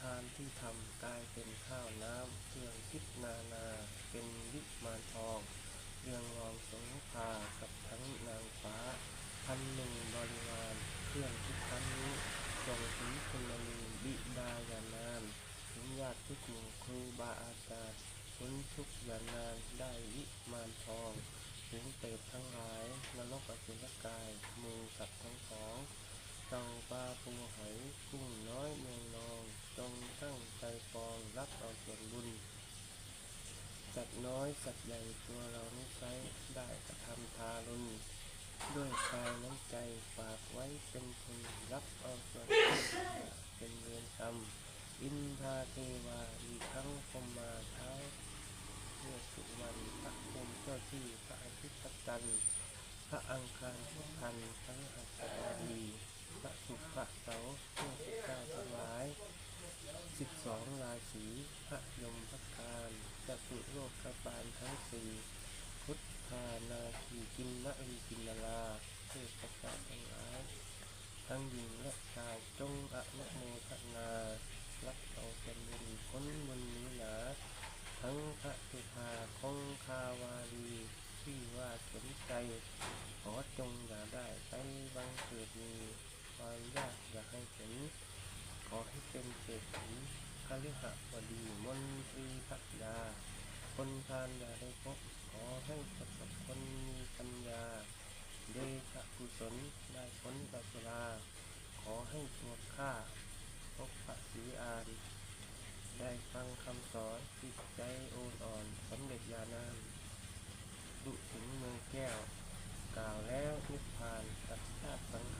ทานที่ทำกลายเป็นข้าวน้ำเครื่องคิดนานา เป็นวิมานทองเรืองรองสงภากับทั้งนางฟ้า พันหนึ่งบริวารเครื่องทุกครั้งนี้ทรงถึงคุณลีบิดาญานานถึงญาติทุกหมู่ครูบาอาจารย์พ้นทุกอย่านานได้วิมานทอง ถึงเปรตทั้งหลายนรกอสุรกายหมูสัตว์ทั้งสองเต่าปลาปูหอยกุ้งน้อยเมืองน้อง จงตั้งใจปองรับเอาส่วน บุญสัตว์น้อยสัตว์ใหญ่ตัวเรานี้ใช้ได้กระทำทารุณด้วยกายน้ำใจฝากไว้เป็นทุนรับเอาส่วนเป็นเวรกรรมอินทาเทวาอีกทั้งพรหมาเท้าเพื่อสุวรรณพระภูมิเจ้าที่พระอาทิตย์พระจันทร์พระอังคารทุกพันพระหัสบดีพระศุกร์พระเสาร์เพื่อพระเจ้าทั้งหลาย สิบสองราศีพระยมพระการจตุโลกกบาลทั้งสี่พุทธานาคีกินนะรีกินนาลาเทพเจ้าทั้งหลายทั้งหญิงและชายจงอนุโมทนารับเอาเป็นบุญพ้นบุญนี้หนาทั้งพระสุธาคงคาวาลีที่ว่าสนใจ ขอจงอย่าได้ไปบังเกิดมีความยากอย่าให้เห็น เป็นเศรษฐีคฤหบดีมนตรีพักยา คนทานอย่าได้พบ ขอให้ประสบคนมีปัญญา เดชะกุศลได้ผลกัสลาขอให้ตัวข้าพบพระศรีอานได้ฟังคำสอนจิตใจโอนอ่อนสำเร็จญาณานดุถึงเมืองแก้ว กล่าวแล้วนิพพานตัดชาติสังข